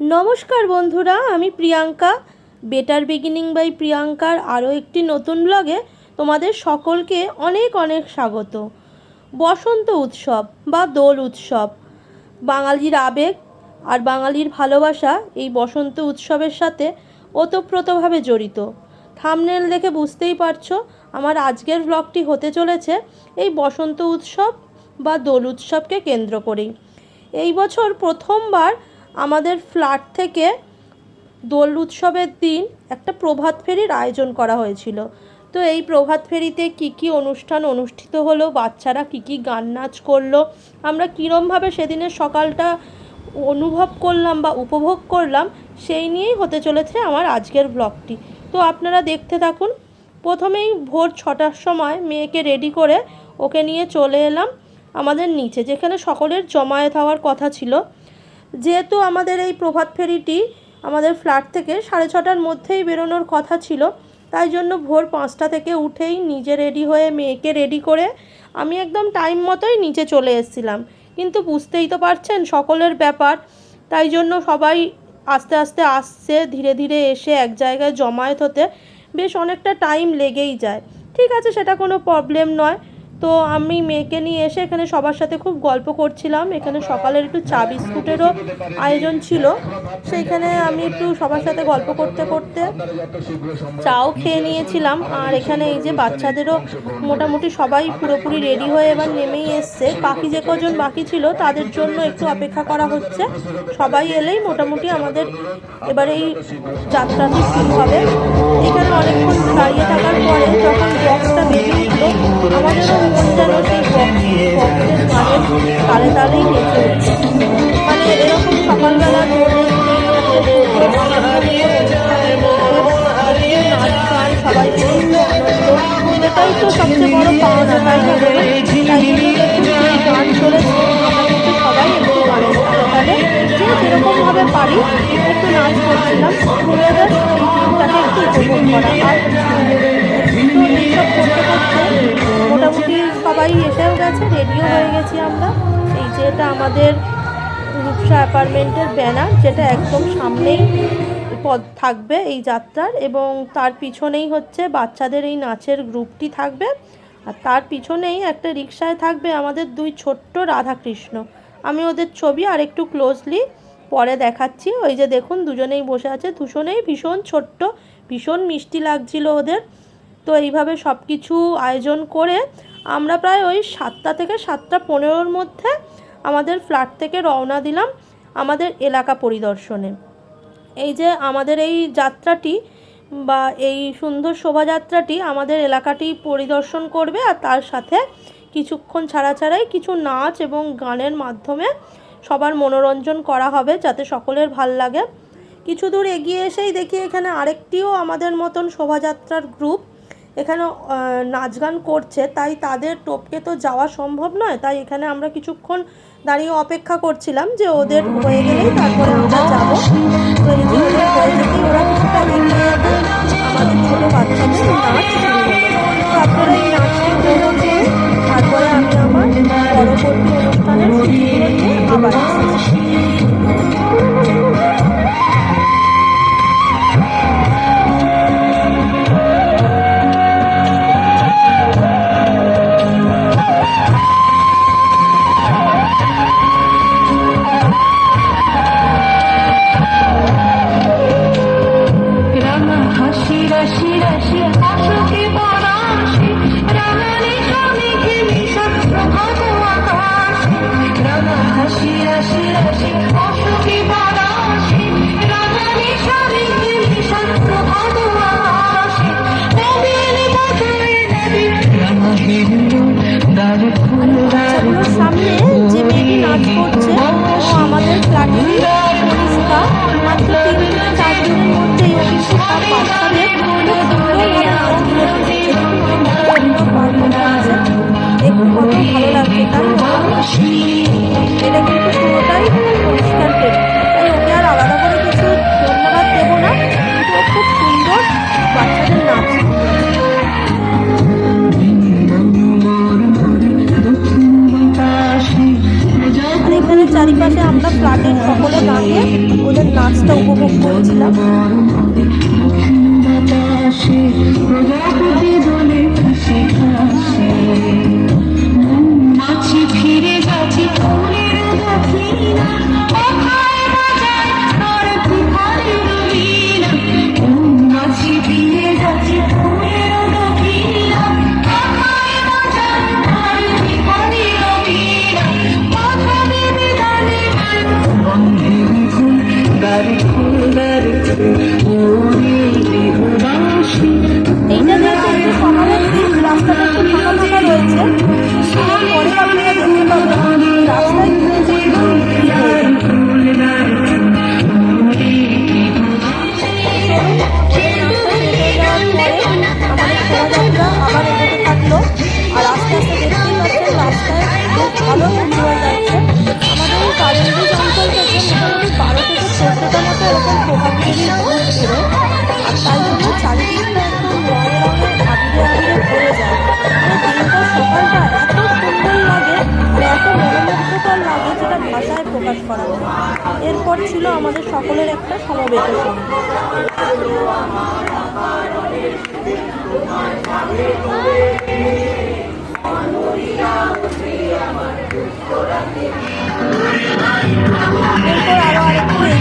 নমস্কার বন্ধুরা, আমি প্রিয়াঙ্কা। বেটার বিগিনিং বাই প্রিয়াঙ্কার আরও একটি নতুন ব্লগে তোমাদের সকলকে অনেক অনেক স্বাগত। বসন্ত উৎসব বা দোল উৎসব, বাঙালির আবেগ আর বাঙালির ভালোবাসা এই বসন্ত উৎসবের সাথে ওতপ্রোতভাবে জড়িত। থামনেল দেখে বুঝতেই পারছ, আমার আজকের ব্লগটি হতে চলেছে এই বসন্ত উৎসব বা দোল উৎসবকে কেন্দ্র করেই। এই বছর প্রথমবার আমাদের ফ্ল্যাট থেকে দোল উৎসবের দিন একটা প্রভাত ফেরির আয়োজন করা হয়েছিল। তো এই প্রভাত ফেরিতে কী কী অনুষ্ঠান অনুষ্ঠিত হলো? বাচ্চারা কী কী গান নাচ করল? আমরা কীরমভাবে সেদিনের সকালটা অনুভব করলাম বা উপভোগ করলাম, সেই নিয়েই হতে চলেছে আমার আজকের ব্লগটি তো আপনারা দেখতে থাকুন। প্রথমেই ভোর ছটার সময় মেয়েকে রেডি করে ওকে নিয়ে চলে এলাম আমাদের নিচে, যেখানে সকলের জমায়েত হওয়ার কথা ছিল। যেহেতু আমাদের এই প্রভাত ফেরিটি আমাদের ফ্ল্যাট থেকে সাড়ে ছটার মধ্যেই বেরোনোর কথা ছিল, তাই জন্য ভোর পাঁচটা থেকে উঠেই নিজে রেডি হয়ে মেয়েকে রেডি করে আমি একদম টাইম মতোই নিচে চলে এসেছিলাম। কিন্তু বুঝতেই তো পারছেন সকলের ব্যাপার, তাই জন্য সবাই আস্তে আস্তে আসছে, ধীরে ধীরে এসে এক জায়গায় জমায়েত হতে বেশ অনেকটা টাইম লেগেই যায়। ঠিক আছে, সেটা কোনো প্রবলেম নয়। তো আমি মেয়েকে নিয়ে এসে এখানে সবার সাথে খুব গল্প করছিলাম। এখানে সকালের একটু চা বিস্কুটেরও আয়োজন ছিল। সেইখানে আমি একটু সবার সাথে গল্প করতে করতে চাও খেয়ে নিয়েছিলাম। আর এখানে এই যে বাচ্চাদেরও মোটামুটি সবাই পুরোপুরি রেডি হয়ে এবার নেমেই এসছে। বাকি যে কজন বাকি ছিল, তাদের জন্য একটু অপেক্ষা করা হচ্ছে। সবাই এলেই মোটামুটি আমাদের এবার এই যাত্রাটি শুরু হবে। এখানে অনেকক্ষণ দাঁড়িয়ে থাকার পরে যখন বক্সটা বেজে উঠল আমাদেরও মন যেন তালে তালেই নেচে মানে এরকম সকালবেলা সবাই এসেও গেছে রেডিও হয়ে। গেছি আমরা। এই যে এটা আমাদের রূপসা অ্যাপার্টমেন্টের ব্যানার যেটা একদম সামনেই পদ থাকবে এই যাত্রার এবং তার পিছনেই হচ্ছে বাচ্চাদের এই নাচের গ্রুপটি থাকবে। আর তার পিছনেই একটা রিক্সায় থাকবে আমাদের দুই ছোট্ট রাধাকৃষ্ণ। আমি ওদের ছবি আর একটু ক্লোজলি পরে দেখাচ্ছি। ওই যে দেখুন দুজনেই বসে আছে দুজনেই ভীষণ ছোট্ট ভীষণ মিষ্টি লাগছিল ওদের। তো এইভাবে সব কিছু আয়োজন করে আমরা প্রায় ওই সাতটা থেকে সাতটা পনেরোর মধ্যে আমাদের ফ্ল্যাট থেকে রওনা দিলাম আমাদের এলাকা পরিদর্শনে। এই যে আমাদের এই যাত্রাটি বা এই সুন্দর শোভাযাত্রাটি আমাদের এলাকাটি পরিদর্শন করবে আর তার সাথে কিছুক্ষণ ছাড়া ছাড়াই কিছু নাচ এবং গানের মাধ্যমে সবার মনোরঞ্জন করা হবে যাতে সকলের ভালো লাগে। কিছু দূর এগিয়ে এসেই দেখি এখানে আরেকটিও আমাদের মতন শোভাযাত্রার গ্রুপ এখানে নাচ গান করছে, তাই তাদের টোপকে তো যাওয়া সম্ভব নয়। তাই এখানে আমরা কিছুক্ষণ দাঁড়িয়ে অপেক্ষা করছিলাম যে ওদের হয়ে গেলেই তারপরে আমরা যাব। ওরা কিছুটা আমাদের ছোটো বাচ্চাদের নাচ সামনে যে মেয়েটি নাচ আমাদের ফ্ল্যাটের পরিষ্কার মাত্র তিন চার দিনের মধ্যে এরপর ছিল আমাদের সকলের একটা সমবেত এরপর আরও আরেকটু আমাদের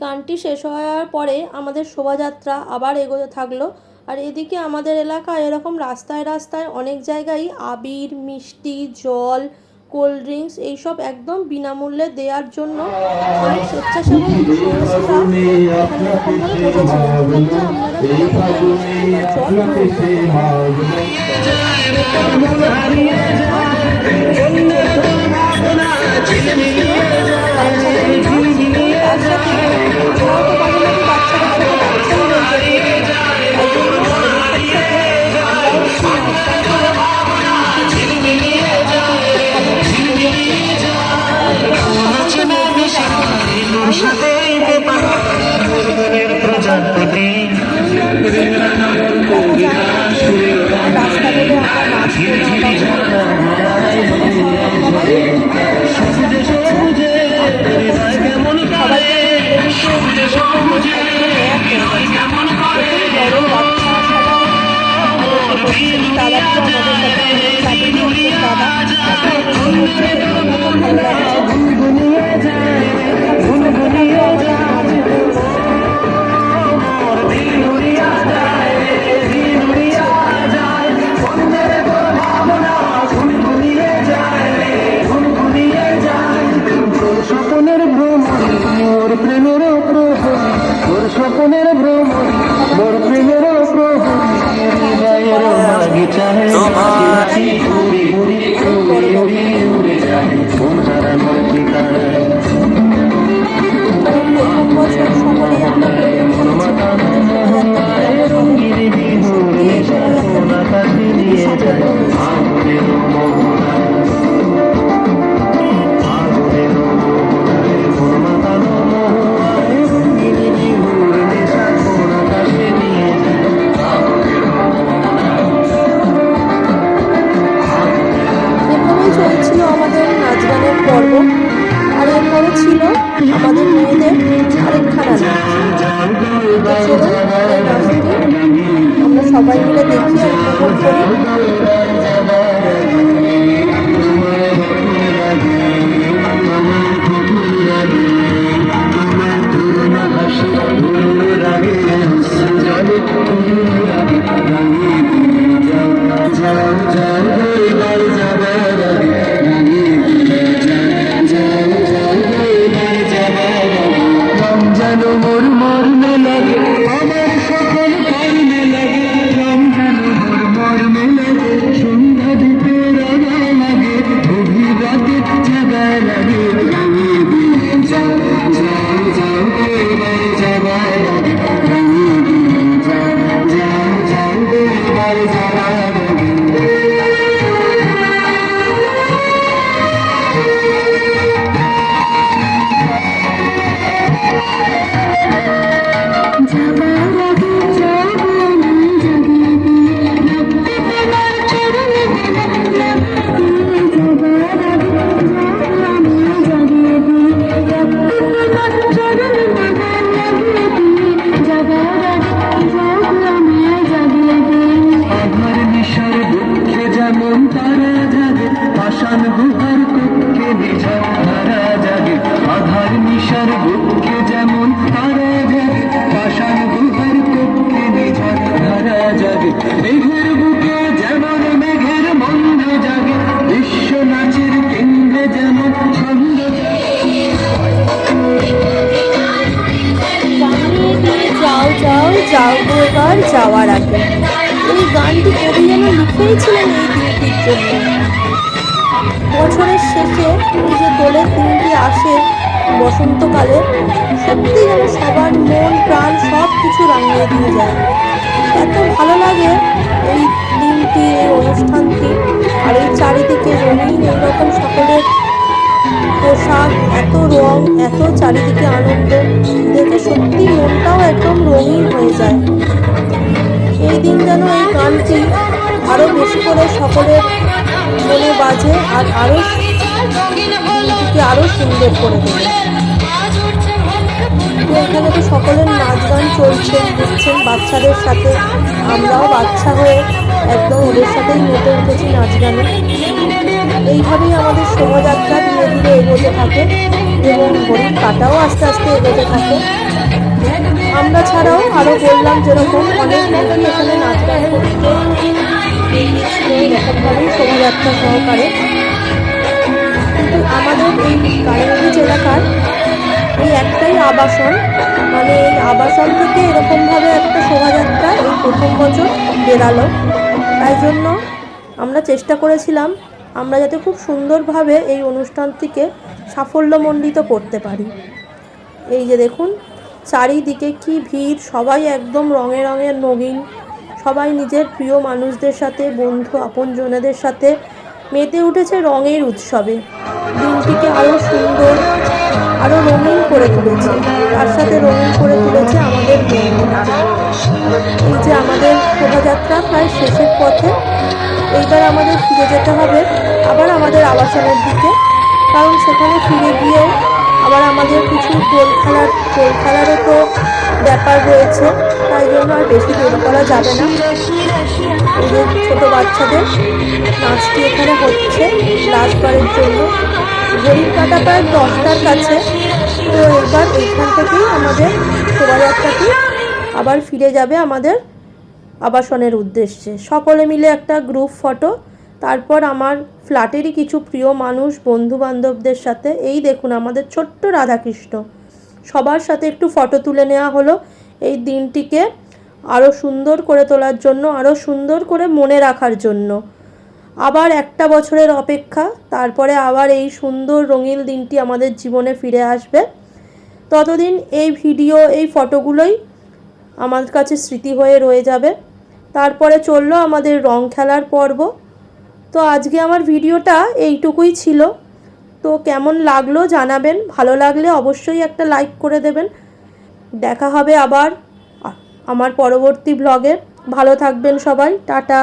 গানটি শেষ হওয়ার পরে আমাদের শোভাযাত্রা আবার এগোতে থাকল। আর এদিকে আমাদের এলাকায় এরকম রাস্তায় রাস্তায় অনেক জায়গায় আবির, মিষ্টি, জল, কোল্ড ড্রিঙ্কস এইসব একদম বিনামূল্যে দেওয়ার জন্য অনেক স্বেচ্ছাসেবক মোর প্রেমের প্রভু মোর স্বপ্নের ভ্রমণ মোর প্রেমের প্রভু দিয়ে যায়। Thank you. যাও এবার যাওয়ার আগে। এই গানটি কবি যেন লিখেইছিলেন এই দিনটির জন্য। বছরের শেষে যে দোলের দিনটি আসে, বসন্তকালে সত্যি যেন সবার মন, প্রাণ সব কিছু রাঙিয়ে দিয়ে যায়। এত ভালো লাগে এই দিনটি, এই অনুষ্ঠানটি, আর এই চারিদিকে রঙিন, এইরকম সকলের পোশাক এত রং এত চারিদিকে আনন্দ। দেখে সত্যি মনটাও একদম রঙিন হয়ে যায়। এই দিন যেন এই গানটি আরও বেশি করে সকলের মনে বাজে আর আরও আরও সুন্দর করে দেবে এখানে তো সকলের নাচ গান চলছে দেখছেন বাচ্চাদের সাথে আমরাও বাচ্চা হয়ে একদম ওদের সাথেই মেতে উঠেছি নাচ গানে। এইভাবেই আমাদের শোভাযাত্রা ধীরে ধীরে এগোতে থাকে এবং ঘড়ির কাটাও আস্তে আস্তে এগোতে থাকে। আমরা ছাড়াও আরও বললাম যেরকম অনেক লোকই এখানে নাচ গান করতে এরকমভাবেই শোভাযাত্রা সহকারে। কিন্তু আমাদের এই কালিগঞ্জ এলাকার এই একটাই আবাসন। মানে এই আবাসন থেকে এরকমভাবে একটা শোভাযাত্রা এই প্রথম বছর বেরালো। তাই জন্য আমরা চেষ্টা করেছিলাম আমরা যাতে খুব সুন্দরভাবে এই অনুষ্ঠানটিকে সাফল্যমণ্ডিত করতে পারি। এই যে দেখুন, চারিদিকে কি ভিড়, সবাই একদম রঙে রঙের নগিন, সবাই নিজের প্রিয় মানুষদের সাথে, বন্ধু আপনজনেদের সাথে, মেতে উঠেছে রঙের উৎসবে। দিনটিকে আরও সুন্দর আরও রঙিন করে তুলেছে। তার সাথে রঙিন করে তুলেছে আমাদের এই যে আমাদের শোভাযাত্রা প্রায় শেষের পথে, এইবার আমাদের ফিরে যেতে হবে আবার আমাদের আবাসনের দিকে, কারণ সেখানে ফিরে গিয়ে আবার আমাদের কিছু দোল খেলার দোল খেলারও তো ব্যাপার রয়েছে, তাই জন্য আর বেশি দেরি করা যাবে না। ছোটো বাচ্চাদের নাচটি এখানে হচ্ছে? লাস্টবারের জন্য। ঘড়ির কাটা প্রায় দশটার কাছে। তো এবার এইখান থেকেই আমাদের শোভাযাত্রাটি আবার ফিরে যাবে আমাদের আবাসনের উদ্দেশ্যে। সকলে মিলে একটা গ্রুপ ফটো তারপর আমার ফ্ল্যাটেরই কিছু প্রিয় মানুষ বন্ধু বান্ধবদের সাথে। এই দেখুন আমাদের ছোট্ট রাধাকৃষ্ণ। সবার সাথে একটু ফটো তুলে নেওয়া হলো। এই দিনটিকে আরও সুন্দর করে তোলার জন্য আরও সুন্দর করে মনে রাখার জন্য। আবার একটা বছরের অপেক্ষা, তারপরে আবার এই সুন্দর রঙিন দিনটি আমাদের জীবনে ফিরে আসবে। ততদিন এই ভিডিও, এই ফটোগুলোই আমার কাছে স্মৃতি হয়ে রয়ে যাবে। তারপরে চলল আমাদের রং খেলার পর্ব। তো আজকে আমার ভিডিওটা এইটুকুই ছিল। তো কেমন লাগল জানাবেন, ভালো লাগলে অবশ্যই একটা লাইক করে দেবেন। দেখা হবে আবার। আমার পরবর্তী ব্লগে ভালো থাকবেন সবাই। টাটা।